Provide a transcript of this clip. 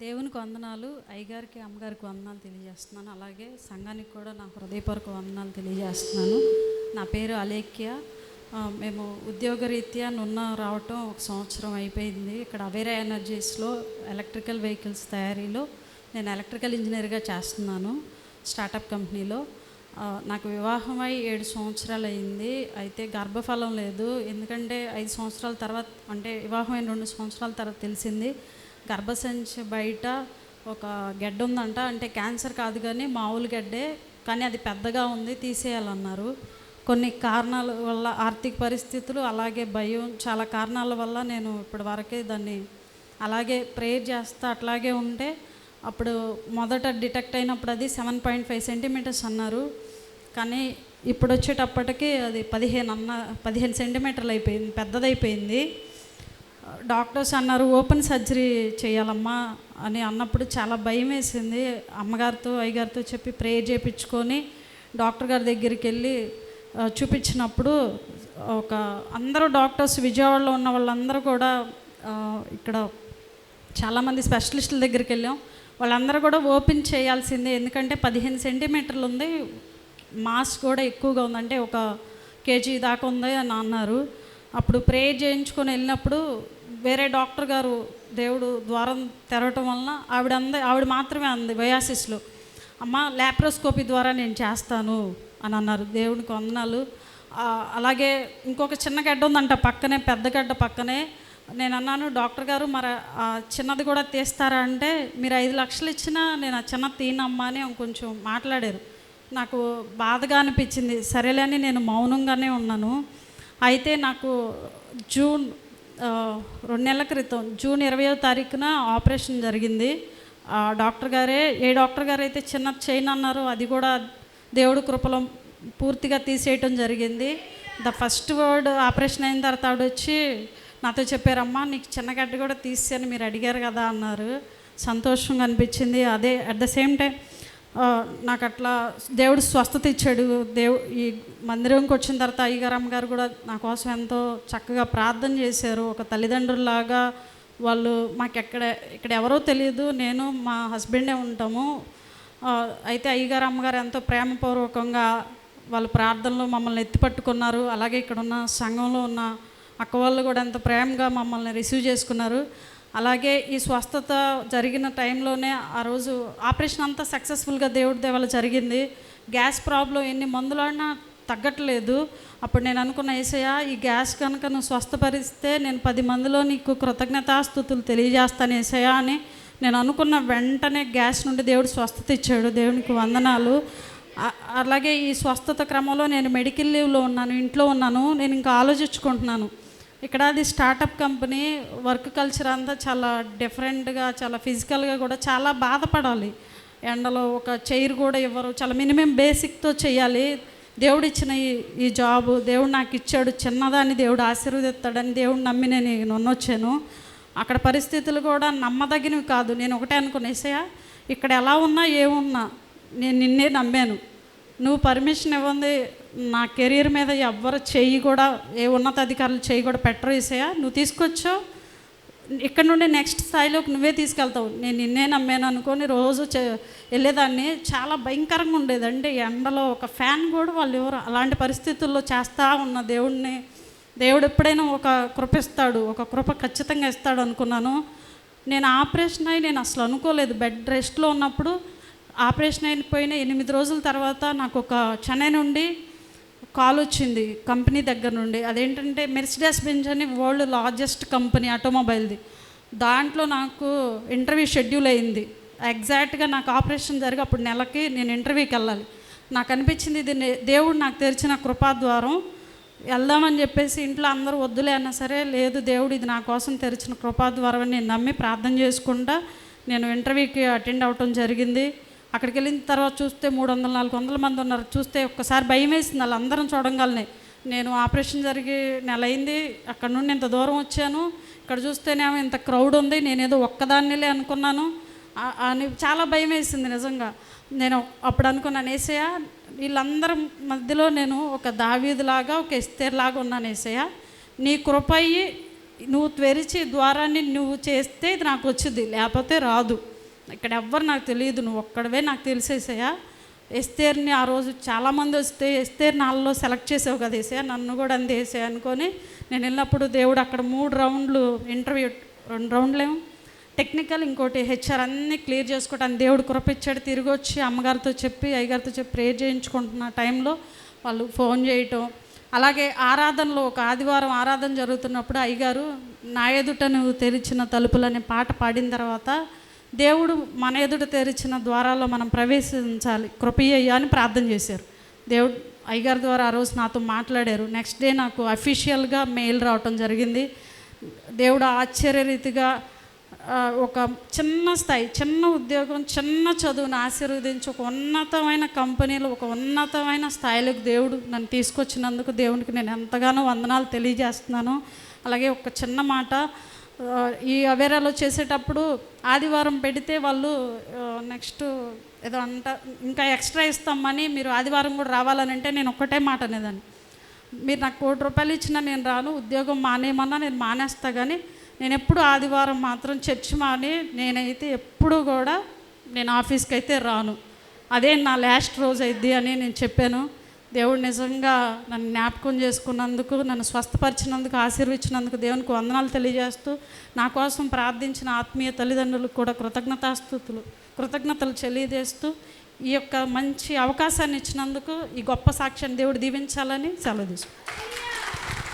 దేవునికి వందనాలు అయ్యగారికి అమ్మగారికి వందనాలు తెలియజేస్తున్నాను. అలాగే సంఘానికి కూడా నా హృదయపూర్వక వందనాలు తెలియజేస్తున్నాను. నా పేరు అలేఖ్య. మేము ఉద్యోగరీత్యా నున్న రావటం ఒక సంవత్సరం అయిపోయింది. ఇక్కడ అవేరా ఎనర్జీస్లో ఎలక్ట్రికల్ వెహికల్స్ తయారీలో నేను ఎలక్ట్రికల్ ఇంజనీర్గా చేస్తున్నాను స్టార్టప్ కంపెనీలో. నాకు వివాహమై ఏడు సంవత్సరాలు అయింది అయితే గర్భఫలం లేదు. ఎందుకంటే ఐదు సంవత్సరాల తర్వాత అంటే వివాహం రెండు సంవత్సరాల తర్వాత తెలిసింది. గర్భసంచి బయట ఒక గెడ్డ ఉందంట. అంటే క్యాన్సర్ కాదు కానీ మామూలు గెడ్డే కానీ అది పెద్దగా ఉంది తీసేయాలన్నారు. కొన్ని కారణాల వల్ల ఆర్థిక పరిస్థితులు అలాగే భయం చాలా కారణాల వల్ల నేను ఇప్పటి వరకే దాన్ని అలాగే ప్రేయర్ చేస్తా అట్లాగే ఉంటే అప్పుడు మొదట డిటెక్ట్ అయినప్పుడు అది సెవెన్ పాయింట్ ఫైవ్ సెంటీమీటర్స్ అన్నారు. కానీ ఇప్పుడు వచ్చేటప్పటికి అది పదిహేను అన్న పదిహేను సెంటీమీటర్లు అయిపోయింది పెద్దదైపోయింది. డాక్టర్స్ అన్నారు ఓపెన్ సర్జరీ చేయాలమ్మా అని అన్నప్పుడు చాలా భయం వేసింది. అమ్మగారితో అయ్యగారితో చెప్పి ప్రేయర్ చేయించుకొని డాక్టర్ గారి దగ్గరికి వెళ్ళి చూపించినప్పుడు ఒక అందరూ డాక్టర్స్ విజయవాడలో ఉన్న వాళ్ళందరూ కూడా ఇక్కడ చాలామంది స్పెషలిస్టుల దగ్గరికి వెళ్ళాం. వాళ్ళందరూ కూడా ఓపెన్ చేయాల్సిందే ఎందుకంటే పదిహేను సెంటీమీటర్లు ఉంది మాస్ కూడా ఎక్కువగా ఉందంటే ఒక కేజీ దాకా ఉంది అని అన్నారు. అప్పుడు ప్రే చేయించుకొని వెళ్ళినప్పుడు వేరే డాక్టర్ గారు దేవుడు ద్వారం తెరవటం వలన ఆవిడ అంద ఆవిడ మాత్రమే అంది వయాసిస్లో అమ్మ ల్యాప్రోస్కోపీ ద్వారా నేను చేస్తాను అని అన్నారు. దేవునికి వందనాలు అలాగే ఇంకొక చిన్న గడ్డ ఉందంట పక్కనే పెద్ద గడ్డ పక్కనే. నేను అన్నాను డాక్టర్ గారు మరి ఆ చిన్నది కూడా తీస్తారా? అంటే మీరు ఐదు లక్షలు ఇచ్చినా నేను ఆ చిన్న తీనమ్మా అని కొంచెం మాట్లాడారు. నాకు బాధగా అనిపించింది. సరేలే అని నేను మౌనంగానే ఉన్నాను. అయితే నాకు జూన్ రెండు నెలల క్రితం జూన్ ఇరవయో తారీఖున ఆపరేషన్ జరిగింది. ఆ డాక్టర్ గారే ఏ డాక్టర్ గారు అయితే చిన్న చైన్ అన్నారో అది కూడా దేవుడు కృపలో పూర్తిగా తీసేయటం జరిగింది. ద ఫస్ట్ వర్డ్ ఆపరేషన్ అయిన తర్వాత ఆవిడ వచ్చి నాతో చెప్పారమ్మా నీకు చిన్న గడ్డ కూడా తీసేయని మీరు అడిగారు కదా అన్నారు. సంతోషంగా అనిపించింది. అదే అట్ ద సేమ్ టైం నాకు అట్లా దేవుడు స్వస్థత ఇచ్చాడు. దేవు ఈ మందిరంకి వచ్చిన తర్వాత అయ్యగారమ్మ గారు కూడా నా కోసం ఎంతో చక్కగా ప్రార్థన చేశారు. ఒక తల్లిదండ్రుల్లాగా వాళ్ళు మాకు ఎక్కడ ఇక్కడ ఎవరో తెలియదు నేను మా హస్బెండే ఉంటాము. అయితే అయ్యగారు అమ్మగారు ఎంతో ప్రేమపూర్వకంగా వాళ్ళ ప్రార్థనలో మమ్మల్ని ఎత్తిపట్టుకున్నారు. అలాగే ఇక్కడ ఉన్న సంఘంలో ఉన్న అక్క వాళ్ళు కూడా ఎంతో ప్రేమగా మమ్మల్ని రిసీవ్ చేసుకున్నారు. అలాగే ఈ స్వస్థత జరిగిన టైంలోనే ఆ రోజు ఆపరేషన్ అంతా సక్సెస్ఫుల్గా దేవుడి దేవాల జరిగింది. గ్యాస్ ప్రాబ్లం ఎన్ని మందులన్నా తగ్గట్లేదు. అప్పుడు నేను అనుకున్న ఏసయ్య ఈ గ్యాస్ కనుక నువ్వు స్వస్థపరిస్తే నేను పది మందిలో నీకు కృతజ్ఞతాస్థుతులు తెలియజేస్తాను ఏసయ్య అని నేను అనుకున్న వెంటనే గ్యాస్ నుండి దేవుడు స్వస్థత ఇచ్చాడు. దేవునికి వందనాలు. అలాగే ఈ స్వస్థత క్రమంలో నేను మెడికల్ లీవ్లో ఉన్నాను ఇంట్లో ఉన్నాను నేను ఇంకా ఆలోచించుకుంటున్నాను. ఇక్కడ అది స్టార్టప్ కంపెనీ వర్క్ కల్చర్ అంతా చాలా డిఫరెంట్గా చాలా ఫిజికల్గా కూడా చాలా బాధపడాలి. ఎండలో ఒక చైర్ కూడా ఇవ్వరు. చాలా మినిమం బేసిక్తో చేయాలి. దేవుడు ఇచ్చిన ఈ ఈ జాబు దేవుడు నాకు ఇచ్చాడు. చిన్నదాన్ని దేవుడు ఆశీర్వదిస్తాడని దేవుడు నమ్మి నేను నొన్నొచ్చాను అక్కడ పరిస్థితులు కూడా నమ్మదగినవి కాదు. నేను ఒకటే అనుకునేసా ఇక్కడ ఎలా ఉన్నా ఏమున్నా నేను నిన్నే నమ్మాను. నువ్వు పర్మిషన్ ఇవ్వండి నా కెరీర్ మీద ఎవ్వరు చెయ్యి కూడా ఏ ఉన్నతాధికారులు చెయ్యి కూడా పెట్టరు ఈసయా నువ్వు తీసుకొచ్చావు ఇక్కడ నుండి నెక్స్ట్ స్థాయిలోకి నువ్వే తీసుకెళ్తావు. నేను నిన్నే నమ్మాను అనుకొని రోజు చే- వెళ్ళేదాన్ని. చాలా భయంకరంగా ఉండేదండి. ఎండలో ఒక ఫ్యాన్ కూడా వాళ్ళు ఎవరు అలాంటి పరిస్థితుల్లో చేస్తూ ఉన్న దేవుడిని దేవుడు ఎప్పుడైనా ఒక కృప ఇస్తాడు ఒక కృప ఖచ్చితంగా ఇస్తాడు అనుకున్నాను. నేను ఆపరేషన్ అయి నేను అసలు అనుకోలేదు. బెడ్ రెస్ట్లో ఉన్నప్పుడు ఆపరేషన్ అయిపోయిన ఎనిమిది రోజుల తర్వాత నాకు ఒక చెన్నై నుండి కాల్ వచ్చింది కంపెనీ దగ్గర నుండి. అదేంటంటే మెర్సిడెస్ బెంజ్ అని వరల్డ్ లార్జెస్ట్ కంపెనీ ఆటోమొబైల్ది. దాంట్లో నాకు ఇంటర్వ్యూ షెడ్యూల్ అయింది. ఎగ్జాక్ట్గా నాకు ఆపరేషన్ జరిగి అప్పుడు నెలకి నేను ఇంటర్వ్యూకి వెళ్ళాలి. నాకు అనిపించింది ఇది దేవుడు నాకు తెరిచిన కృపాద్వారం. వెళ్దామని చెప్పేసి ఇంట్లో అందరూ వద్దులే అన్నా సరే లేదు దేవుడు ఇది నా కోసం తెరిచిన కృపాద్వారం అని నేను నమ్మి ప్రార్థన చేసుకుంటా నేను ఇంటర్వ్యూకి అటెండ్ అవ్వటం జరిగింది. అక్కడికి వెళ్ళిన తర్వాత చూస్తే మూడు వందల నాలుగు వందల మంది ఉన్నారు. చూస్తే ఒక్కసారి భయం వేసింది వాళ్ళందరం చూడగలనే. నేను ఆపరేషన్ జరిగి నెల అయింది. అక్కడ నుండి ఇంత దూరం వచ్చాను. ఇక్కడ చూస్తేనేమో ఇంత క్రౌడ్ ఉంది. నేనేదో ఒక్కదాన్నిలే అనుకున్నాను. అని చాలా భయం వేసింది నిజంగా. నేను అప్పుడు అనుకున్నాను ఏసయ్య వీళ్ళందరి మధ్యలో నేను ఒక దావీదులాగా ఒక ఎస్తేర్లాగా ఉన్నాను ఏసయ్య. నీ కృప నువ్వు తెరిచి ద్వారాన్ని నువ్వు చేస్తే ఇది నాకు వచ్చింది. లేకపోతే రాదు. ఇక్కడ ఎవ్వరు నాకు తెలియదు నువ్వు ఒక్కడవే నాకు తెలిసేసాయా? ఎస్తేర్ని ఆ రోజు చాలామంది వస్తే ఎస్తేర్ నాలో సెలెక్ట్ చేసావు కదా వేసా నన్ను కూడా అంది వేసా అనుకొని నేను వెళ్ళినప్పుడు దేవుడు అక్కడ మూడు రౌండ్లు ఇంటర్వ్యూ రెండు రౌండ్లేమో టెక్నికల్ ఇంకోటి హెచ్ఆర్ అన్నీ క్లియర్ చేసుకోవటానికి దేవుడు కురపించాడు తిరిగి వచ్చి అమ్మగారితో చెప్పి అయ్యగారితో చెప్పి ప్రేయర్ చేయించుకుంటున్న టైంలో వాళ్ళు ఫోన్ చేయటం. అలాగే ఆరాధనలో ఒక ఆదివారం ఆరాధన జరుగుతున్నప్పుడు అయ్యగారు నా ఎదుట నువ్వు తెరిచిన తలుపులనే పాట పాడిన తర్వాత దేవుడు మన ఎదుట తెరిచిన ద్వారాల్లో మనం ప్రవేశించాలి. కృపయ్య అని ప్రార్థన చేశారు. దేవుడు అయ్యగారి ద్వారా ఆ రోజు నాతో మాట్లాడారు. నెక్స్ట్ డే నాకు అఫీషియల్గా మెయిల్ రావటం జరిగింది. దేవుడు ఆశ్చర్య రీతిగా ఒక చిన్న స్థాయి చిన్న ఉద్యోగం చిన్న చదువును ఆశీర్వదించి ఒక ఉన్నతమైన కంపెనీలో ఒక ఉన్నతమైన స్థాయిలోకి దేవుడు నన్ను తీసుకొచ్చినందుకు దేవునికి నేను ఎంతగానో వందనాలు తెలియజేస్తున్నాను. అలాగే ఒక చిన్న మాట ఈ అవేరాలో చేసేటప్పుడు ఆదివారం పెడితే వాళ్ళు నెక్స్ట్ ఏదో అంట ఇంకా ఎక్స్ట్రా ఇస్తామని మీరు ఆదివారం కూడా రావాలని అంటే నేను ఒక్కటే మాట అనేదాన్ని. మీరు నాకు కోటి రూపాయలు ఇచ్చినా నేను రాను ఉద్యోగం మానేయమన్నా నేను మానేస్తా కానీ నేను ఎప్పుడు ఆదివారం మాత్రం చర్చి మాని నేనైతే ఎప్పుడు కూడా నేను ఆఫీస్కి అయితే రాను. అదే నా లాస్ట్ రోజు అయింది అని నేను చెప్పాను. దేవుడు నిజంగా నన్ను జ్ఞాపకం చేసుకున్నందుకు నన్ను స్వస్థపరిచినందుకు ఆశీర్వించినందుకు దేవునికి వందనాలు తెలియజేస్తూ నా కోసం ప్రార్థించిన ఆత్మీయ తల్లిదండ్రులకు కూడా కృతజ్ఞతాస్థుతులు కృతజ్ఞతలు తెలియజేస్తూ ఈ యొక్క మంచి అవకాశాన్ని ఇచ్చినందుకు ఈ గొప్ప సాక్ష్యాన్ని దేవుడు దీవించాలని సెలవు తీసుకుంటాను